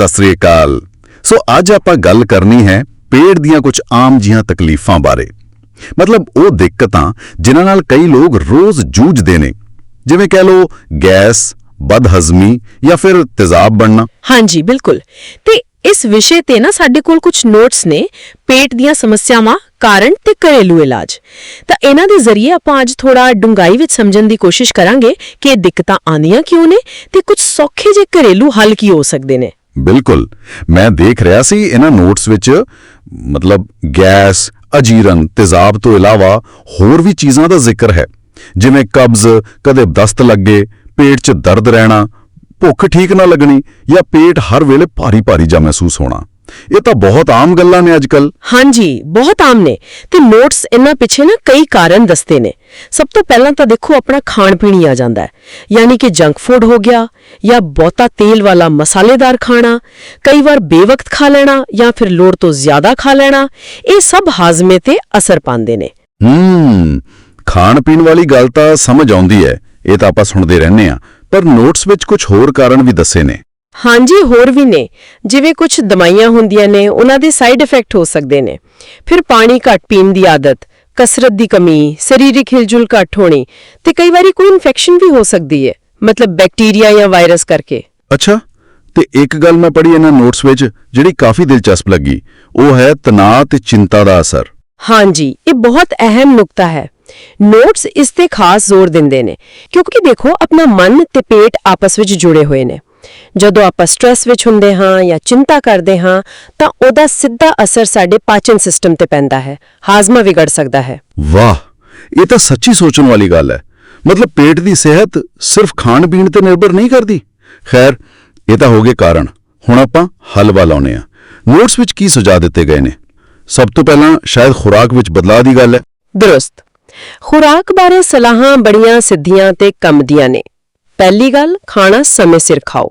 ਸਤਿ ਸ੍ਰੀ ਅਕਾਲ। ਸੋ ਅੱਜ ਆਪਾਂ ਗੱਲ ਕਰਨੀ ਹੈ ਪੇਟ ਦੀਆਂ ਕੁਝ ਆਮ ਜੀਆਂ ਤਕਲੀਫਾਂ ਬਾਰੇ। ਮਤਲਬ ਉਹ ਦਿੱਕਤਾਂ ਜਿਨ੍ਹਾਂ ਨਾਲ ਕਈ ਲੋਕ ਰੋਜ਼ ਜੂਝਦੇ ਨੇ। ਜਿਵੇਂ ਕਹਿ ਲਓ ਗੈਸ, ਬਦਹਜ਼ਮੀ ਜਾਂ ਫਿਰ ਤੇਜ਼ਾਬ ਬਣਨਾ। ਹਾਂਜੀ, ਬਿਲਕੁਲ। ਤੇ ਇਸ ਵਿਸ਼ੇ ਤੇ ਨਾ ਸਾਡੇ ਕੋਲ ਕੁਝ ਨੋਟਸ ਨੇ ਪੇਟ ਦੀਆਂ ਸਮੱਸਿਆਵਾਂ, ਕਾਰਨ ਤੇ ਘਰੇਲੂ ਇਲਾਜ। ਤਾਂ ਇਹਨਾਂ ਦੇ ਜ਼ਰੀਏ ਆਪਾਂ ਅੱਜ ਥੋੜਾ ਡੂੰਘਾਈ ਵਿੱਚ ਸਮਝਣ ਦੀ ਕੋਸ਼ਿਸ਼ ਕਰਾਂਗੇ ਕਿ ਇਹ ਦਿੱਕਤਾਂ ਆਉਂਦੀਆਂ ਕਿਉਂ ਨੇ ਤੇ ਕੁਝ ਸੌਖੇ ਜਿਹੇ ਘਰੇਲੂ ਹੱਲ ਕੀ ਹੋ ਸਕਦੇ ਨੇ। ਬਿਲਕੁਲ। ਮੈਂ ਦੇਖ ਰਿਹਾ ਸੀ ਇਹਨਾਂ ਨੋਟਸ ਵਿੱਚ, ਮਤਲਬ ਗੈਸ, ਅਜੀਰਨ ਤੇਜ਼ਾਬ ਤੋਂ ਇਲਾਵਾ ਹੋਰ ਵੀ ਚੀਜ਼ਾਂ ਦਾ ਜ਼ਿਕਰ ਹੈ। ਜਿਵੇਂ ਕਬਜ਼, ਕਦੇ ਦਸਤ ਲੱਗੇ, ਪੇਟ 'ਚ ਦਰਦ ਰਹਿਣਾ, ਭੁੱਖ ਠੀਕ ਨਾ ਲੱਗਣੀ ਜਾਂ ਪੇਟ ਹਰ ਵੇਲੇ ਭਾਰੀ-ਭਾਰੀ ਜਿਹਾ ਮਹਿਸੂਸ ਹੋਣਾ। ਇਹ ਤਾਂ ਬਹੁਤ ਆਮ ਗੱਲਾਂ ਨੇ ਅੱਜਕੱਲ ਹਾਂਜੀ ਬਹੁਤ ਆਮ ਨੇ। ਤੇ ਨੋਟਸ ਇਹਨਾਂ ਪਿੱਛੇ ਨਾ ਕਈ ਕਾਰਨ ਦੱਸਦੇ ਨੇ। ਸਭ ਤੋਂ ਪਹਿਲਾਂ ਤਾਂ ਦੇਖੋ ਆਪਣਾ ਖਾਣ ਪੀਣ ਹੀ ਆ ਜਾਂਦਾ ਹੈ। ਯਾਨੀ ਕਿ ਜੰਕ ਫੂਡ ਹੋ ਗਿਆ ਜਾਂ ਬਹੁਤਾ ਤੇਲ ਵਾਲਾ ਮਸਾਲੇਦਾਰ ਖਾਣਾ ਕਈ ਵਾਰ ਬੇਵਕਤ ਖਾ ਲੈਣਾ ਜਾਂ ਫਿਰ ਲੋੜ ਤੋਂ ਜ਼ਿਆਦਾ ਖਾ ਲੈਣਾ ਇਹ ਸਭ ਹਾਜ਼ਮੇ ਤੇ ਅਸਰ ਪਾਉਂਦੇ ਨੇ। ਹੂੰ ਖਾਣ ਪੀਣ ਵਾਲੀ ਗੱਲ ਤਾਂ ਸਮਝ ਆਉਂਦੀ ਹੈ। ਇਹ ਤਾਂ ਆਪਾਂ ਸੁਣਦੇ ਰਹਿੰਦੇ ਆ ਪਰ ਨੋਟਸ ਵਿੱਚ ਕੁਝ ਹੋਰ ਕਾਰਨ ਵੀ ਦੱਸੇ ਨੇ। ਹਾਂਜੀ ਹੋਰ ਵੀ ਨੇ। ਜਿਵੇਂ ਕੁਝ ਦਵਾਈਆਂ ਹੁੰਦੀਆਂ ਨੇ ਉਹਨਾਂ ਦੇ ਸਾਈਡ ਇਫੈਕਟ ਹੋ ਸਕਦੇ ਨੇ। ਫਿਰ ਪਾਣੀ ਘੱਟ ਪੀਣ ਦੀ ਆਦਤ ਕਸਰਤ ਦੀ ਕਮੀ ਸਰੀਰਕ ਹਿਲਜੁਲ ਘੱਟ ਹੋਣੀ ਤੇ ਕਈ ਵਾਰੀ ਕੋਈ ਇਨਫੈਕਸ਼ਨ ਵੀ ਹੋ ਸਕਦੀ ਹੈ ਮਤਲਬ ਬੈਕਟੀਰੀਆ ਜਾਂ ਵਾਇਰਸ ਕਰਕੇ। ਅੱਛਾ ਤੇ ਇੱਕ ਗੱਲ ਮੈਂ ਪੜ੍ਹੀ ਇਹਨਾਂ ਨੋਟਸ ਵਿੱਚ ਜਿਹੜੀ ਕਾਫੀ ਦਿਲਚਸਪ ਲੱਗੀ। ਉਹ ਹੈ ਤਣਾਅ ਤੇ ਚਿੰਤਾ ਦਾ ਅਸਰ। ਹਾਂਜੀ ਇਹ ਬਹੁਤ ਅਹਿਮ ਨੁਕਤਾ ਹੈ। ਨੋਟਸ ਇਸ ਤੇ ਖਾਸ ਜ਼ੋਰ ਦਿੰਦੇ ਨੇ ਕਿਉਂਕਿ ਦੇਖੋ ਆਪਣਾ ਮਨ ਤੇ ਪੇਟ ਆਪਸ ਵਿੱਚ ਜੁੜੇ ਹੋਏ ਨੇ। ਜਦੋਂ ਆਪਾਂ ਸਟ੍ਰੈਸ ਵਿੱਚ ਹੁੰਦੇ ਹਾਂ ਜਾਂ ਚਿੰਤਾ ਕਰਦੇ ਹਾਂ ਤਾਂ ਉਹਦਾ ਸਿੱਧਾ ਅਸਰ ਸਾਡੇ ਪਾਚਨ ਸਿਸਟਮ ਤੇ ਪੈਂਦਾ ਹੈ। ਹਾਜ਼ਮਾ ਵਿਗੜ ਸਕਦਾ ਹੈ। ਵਾਹ! ਇਹ ਤਾਂ ਸੱਚੀ ਸੋਚਣ ਵਾਲੀ ਗੱਲ ਹੈ। ਮਤਲਬ ਪੇਟ ਦੀ ਸਿਹਤ ਸਿਰਫ ਖਾਣ ਪੀਣ ਤੇ ਨਿਰਭਰ ਨਹੀਂ ਕਰਦੀ। ਖੈਰ ਇਹ ਤਾਂ ਹੋਗੇ ਕਾਰਨ। ਹੁਣ ਆਪਾਂ ਹੱਲ ਵੱਲ ਆਉਨੇ ਆ ਨੋਟਸ ਵਿੱਚ ਕੀ ਸੁਝਾਅ ਦਿੱਤੇ ਗਏ ਨੇ? ਸਭ ਤੋਂ ਪਹਿਲਾਂ ਸ਼ਾਇਦ ਖੁਰਾਕ ਵਿੱਚ ਬਦਲਾਅ ਦੀ ਗੱਲ ਹੈ। ਦਰੁਸਤ। ਖੁਰਾਕ ਬਾਰੇ ਸਲਾਹਾਂ ਬੜੀਆਂ ਸਿੱਧੀਆਂ ਤੇ ਕੰਮ ਦੀਆਂ ਨੇ। ਪਹਿਲੀ ਗੱਲ ਖਾਣਾ ਸਮੇਂ ਸਿਰ ਖਾਓ।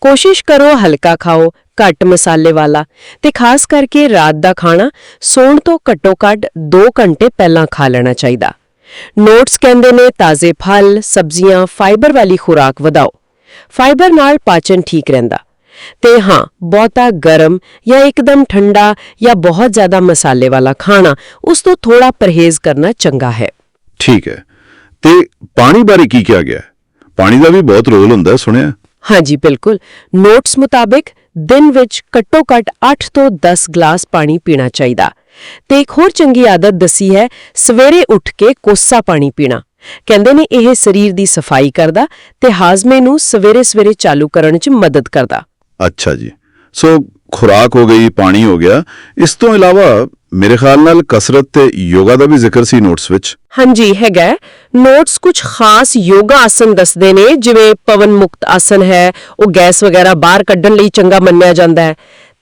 ਕੋਸ਼ਿਸ਼ ਕਰੋ ਹਲਕਾ ਖਾਓ, ਘੱਟ ਮਸਾਲੇ ਵਾਲਾ ਤੇ ਖਾਸ ਕਰਕੇ ਰਾਤ ਦਾ ਖਾਣਾ ਸੌਣ ਤੋਂ ਘੱਟੋ-ਘੱਟ 2 ਘੰਟੇ ਪਹਿਲਾਂ ਖਾ ਲੈਣਾ ਚਾਹੀਦਾ। ਨੋਟਸ ਕਹਿੰਦੇ ਨੇ ਤਾਜ਼ੇ ਫਲ, ਸਬਜ਼ੀਆਂ ਫਾਈਬਰ ਵਾਲੀ ਖੁਰਾਕ ਵਧਾਓ। ਫਾਈਬਰ ਨਾਲ ਪਾਚਨ ਠੀਕ ਰਹਿੰਦਾ। ਤੇ ਹਾਂ, ਬਹੁਤਾ ਗਰਮ ਜਾਂ ਇੱਕਦਮ ਠੰਡਾ ਜਾਂ ਬਹੁਤ ਜ਼ਿਆਦਾ ਮਸਾਲੇ ਵਾਲਾ ਖਾਣਾ, ਉਸ ਤੋਂ ਥੋੜਾ ਪਰਹੇਜ਼ ਕਰਨਾ ਚੰਗਾ ਹੈ। ਠੀਕ ਹੈ। ਤੇ ਪਾਣੀ ਬਾਰੇ ਕੀ ਕਿਹਾ ਗਿਆ? ਪਾਣੀ ਦਾ ਵੀ ਬਹੁਤ ਰੋਲ ਹੁੰਦਾ, ਸੁਣਿਆ? ਹਾਂਜੀ, ਬਿਲਕੁਲ। ਨੋਟਸ ਮੁਤਾਬਿਕ, ਦਿਨ ਵਿੱਚ ਘੱਟੋ-ਘੱਟ 8 ਤੋਂ 10 ਗਲਾਸ ਪਾਣੀ ਪੀਣਾ ਚਾਹੀਦਾ। ਤੇ ਇੱਕ ਹੋਰ ਚੰਗੀ ਆਦਤ ਦਸੀ ਹੈ, ਸਵੇਰੇ ਉੱਠ ਕੇ ਕੋਸਾ ਪਾਣੀ ਪੀਣਾ। ਕਹਿੰਦੇ ਨੇ ਇਹ ਸਰੀਰ ਦੀ ਸਫ਼ਾਈ ਕਰਦਾ ਤੇ ਹਾਜ਼ਮੇ ਨੂੰ ਸਵੇਰੇ-ਸਵੇਰੇ ਚਾਲੂ ਕਰਨ 'ਚ ਮਦਦ ਕਰਦਾ। ਅੱਛਾ ਜੀ। ਸੋ ਖੁਰਾਕ ਹੋ ਗਈ, ਪਾਣੀ ਹੋ ਗਿਆ। ਇਸ ਤੋਂ ਇਲਾਵਾ ਮੇਰੇ ਖਿਆਲ ਨਾਲ ਕਸਰਤ ਤੇ ਯੋਗਾ ਦਾ ਵੀ ਜ਼ਿਕਰ ਸੀ ਨੋਟਸ ਵਿੱਚ। ਹਾਂਜੀ, ਹੈਗਾ ਨੋਟਸ ਕੁਝ ਖਾਸ ਯੋਗਾ ਆਸਨ ਦੱਸਦੇ ਨੇ, ਜਿਵੇਂ ਪਵਨ ਮੁਕਤ ਆਸਨ ਹੈ, ਉਹ ਗੈਸ ਵਗੈਰਾ ਬਾਹਰ ਕੱਢਣ ਲਈ ਚੰਗਾ ਮੰਨਿਆ ਜਾਂਦਾ ਹੈ।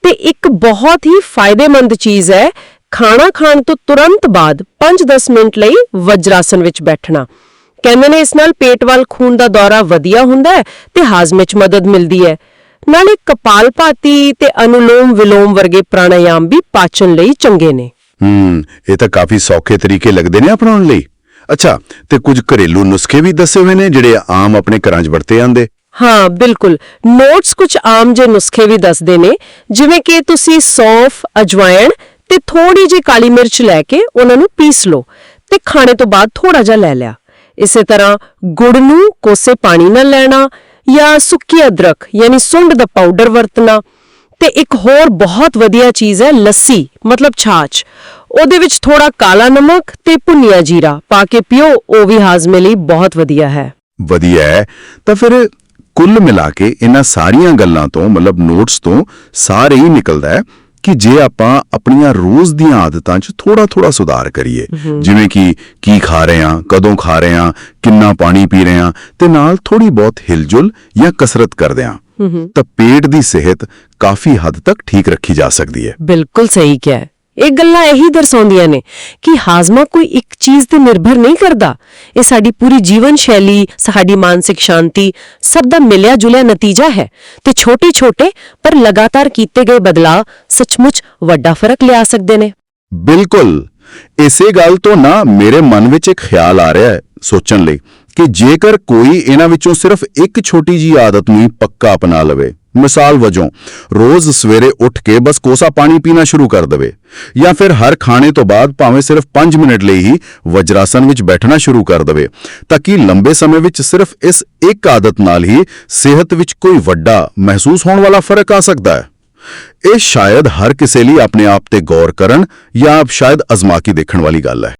ਤੇ ਇੱਕ ਬਹੁਤ ਹੀ ਫਾਇਦੇਮੰਦ ਚੀਜ਼ ਹੈ, ਖਾਣਾ ਖਾਣ ਤੋਂ ਤੁਰੰਤ ਬਾਅਦ 5-10 ਮਿੰਟ ਲਈ ਵਜਰਾਸਨ ਵਿੱਚ ਬੈਠਣਾ। ਕਹਿੰਦੇ ਨੇ ਇਸ ਨਾਲ ਪੇਟ ਵੱਲ ਖੂਨ ਦਾ ਦੌਰਾ ਵਧੀਆ ਹੁੰਦਾ ਹੈ ਤੇ ਹਾਜ਼ਮੇ 'ਚ ਮਦਦ ਮਿਲਦੀ ਹੈ। ਨਾਲੇ ਕਪਾਲਭਾਤੀ ਤੇ ਅਨੁਲੋਮ ਵਿਲੋਮ ਵਰਗੇ ਪ੍ਰਾਣਾਯਾਮ ਵੀ ਪਾਚਨ ਲਈ ਚੰਗੇ ਨੇ। ਹੂੰ ਇਹ ਤਾਂ ਕਾਫੀ ਸੌਖੇ ਤਰੀਕੇ ਲੱਗਦੇ ਨੇ ਅਪਣਾਉਣ ਲਈ। ਅੱਛਾ ਤੇ ਕੁਝ ਘਰੇਲੂ ਨੁਸਖੇ ਵੀ ਦੱਸੇ ਹੋਏ ਨੇ ਜਿਹੜੇ ਆਮ ਆਪਣੇ ਘਰਾਂ 'ਚ ਵਰਤੇ ਜਾਂਦੇ? ਹਾਂ ਬਿਲਕੁਲ। ਨੋਟਸ ਕੁਝ ਆਮ ਜਿਹੇ ਨੁਸਖੇ ਵੀ ਦੱਸਦੇ ਨੇ ਜਿਵੇਂ ਕਿ ਤੁਸੀਂ ਸੌਂਫ ਅਜਵਾਇਣ ਤੇ ਥੋੜੀ ਜਿਹੀ ਕਾਲੀ ਮਿਰਚ ਲੈ ਕੇ ਉਹਨਾਂ ਨੂੰ ਪੀਸ ਲਓ ਤੇ ਖਾਣੇ ਤੋਂ ਬਾਅਦ ਥੋੜਾ ਜਿਹਾ ਲੈ ਲਿਆ। ਇਸੇ ਤਰ੍ਹਾਂ ਗੁੜ ਨੂੰ ਕੋਸੇ ਪਾਣੀ ਨਾਲ ਲੈਣਾ ਜਾਂ ਸੁੱਕੀ ਅਦਰਕ, ਯਾਨੀ ਸੁੰਡ ਦਾ ਪਾਊਡਰ ਵਰਤਣਾ, ਤੇ ਇੱਕ ਹੋਰ ਬਹੁਤ ਵਧੀਆ ਚੀਜ਼ ਹੈ ਲੱਸੀ, ਮਤਲਬ ਛਾਛ। ਉਹਦੇ ਵਿੱਚ ਥੋੜਾ ਕਾਲਾ ਨਮਕ ਤੇ ਭੁੰਨਿਆ ਜੀਰਾ ਪਾ ਕੇ ਪੀਓ, ਉਹ ਵੀ ਹਾਜ਼ਮੇ ਲਈ ਬਹੁਤ ਵਧੀਆ ਹੈ। ਵਧੀਆ ਹੈ। ਤਾਂ ਫਿਰ ਕੁੱਲ ਮਿਲਾ ਕੇ ਇਹਨਾਂ ਸਾਰੀਆਂ ਗੱਲਾਂ ਤੋਂ, ਮਤਲਬ ਨੋਟਸ ਤੋਂ, ਸਾਰੇ ਹੀ ਨਿਕਲਦਾ ਹੈ। ਕਿ ਜੇ ਆਪਾਂ ਆਪਣੀਆਂ ਰੋਜ਼ ਦੀਆਂ ਆਦਤਾਂ 'ਚ ਥੋੜਾ-ਥੋੜਾ ਸੁਧਾਰ ਕਰੀਏ ਜਿਵੇਂ ਕਿ ਕੀ ਖਾ ਰਹੇ ਹਾਂ ਕਦੋਂ ਖਾ ਰਹੇ ਹਾਂ ਕਿੰਨਾ ਪਾਣੀ ਪੀ ਰਹੇ ਹਾਂ ਤੇ ਨਾਲ ਥੋੜੀ ਬਹੁਤ ਹਿਲਜੁਲ ਜਾਂ ਕਸਰਤ ਕਰਦੇ ਹਾਂ ਤਾਂ ਪੇਟ ਦੀ ਸਿਹਤ ਕਾਫੀ ਹੱਦ ਤੱਕ ਠੀਕ ਰੱਖੀ ਜਾ ਸਕਦੀ ਹੈ। ਬਿਲਕੁਲ ਸਹੀ ਕਿਹਾ। ਇਹ ਗੱਲਾਂ ਇਹੀ ਦਰਸਾਉਂਦੀਆਂ ਨੇ ਕਿ ਹਾਜ਼ਮਾ ਕੋਈ ਇੱਕ ਚੀਜ਼ ਤੇ ਨਿਰਭਰ ਨਹੀਂ ਕਰਦਾ। ਇਹ ਸਾਡੀ ਪੂਰੀ ਜੀਵਨ ਸ਼ੈਲੀ, ਸਾਡੀ ਮਾਨਸਿਕ ਸ਼ਾਂਤੀ, ਸਭ ਦਾ ਮਿਲਿਆ ਜੁਲਿਆ ਨਤੀਜਾ ਹੈ ਤੇ ਛੋਟੇ-ਛੋਟੇ ਪਰ ਲਗਾਤਾਰ ਕੀਤੇ ਗਏ ਬਦਲਾਅ ਸੱਚਮੁੱਚ ਵੱਡਾ ਫ਼ਰਕ ਲਿਆ ਸਕਦੇ ਨੇ। ਬਿਲਕੁਲ। ਇਸੇ ਗੱਲ ਤੋਂ ਨਾ ਮੇਰੇ ਮਨ ਵਿੱਚ ਇੱਕ ਖਿਆਲ ਆ ਰਿਹਾ ਹੈ ਸੋਚਣ ਲਈ ਕਿ ਜੇਕਰ ਕੋਈ ਇਹਨਾਂ ਵਿੱਚੋਂ ਸਿਰਫ ਇੱਕ ਛੋਟੀ ਜੀ ਆਦਤ ਨੂੰ ਪੱਕਾ ਅਪਣਾ ਲਵੇ ਮਿਸਾਲ ਵਜੋਂ ਰੋਜ਼ ਸਵੇਰੇ ਉੱਠ ਕੇ ਬਸ ਕੋਸਾ ਪਾਣੀ ਪੀਣਾ ਸ਼ੁਰੂ ਕਰ ਦੇਵੇ ਜਾਂ ਫਿਰ ਹਰ ਖਾਣੇ ਤੋਂ ਬਾਅਦ ਭਾਵੇਂ ਸਿਰਫ 5 ਮਿੰਟ ਲਈ ਹੀ ਵਜਰਾਸਨ ਵਿੱਚ ਬੈਠਣਾ ਸ਼ੁਰੂ ਕਰ ਦੇਵੇ, ਤਾਂ ਕਿ ਲੰਬੇ ਸਮੇਂ ਵਿੱਚ ਸਿਰਫ ਇਸ ਇੱਕ ਆਦਤ ਨਾਲ ਹੀ ਸਿਹਤ ਵਿੱਚ ਕੋਈ ਵੱਡਾ ਮਹਿਸੂਸ ਹੋਣ ਵਾਲਾ ਫ਼ਰਕ ਆ ਸਕਦਾ ਹੈ। ਇਹ ਸ਼ਾਇਦ ਹਰ ਕਿਸੇ ਲਈ ਆਪਣੇ ਆਪ ਤੇ ਗੌਰ ਕਰਨ ਜਾਂ ਸ਼ਾਇਦ ਅਜ਼ਮਾ ਕੇ ਦੇਖਣ ਵਾਲੀ ਗੱਲ ਹੈ।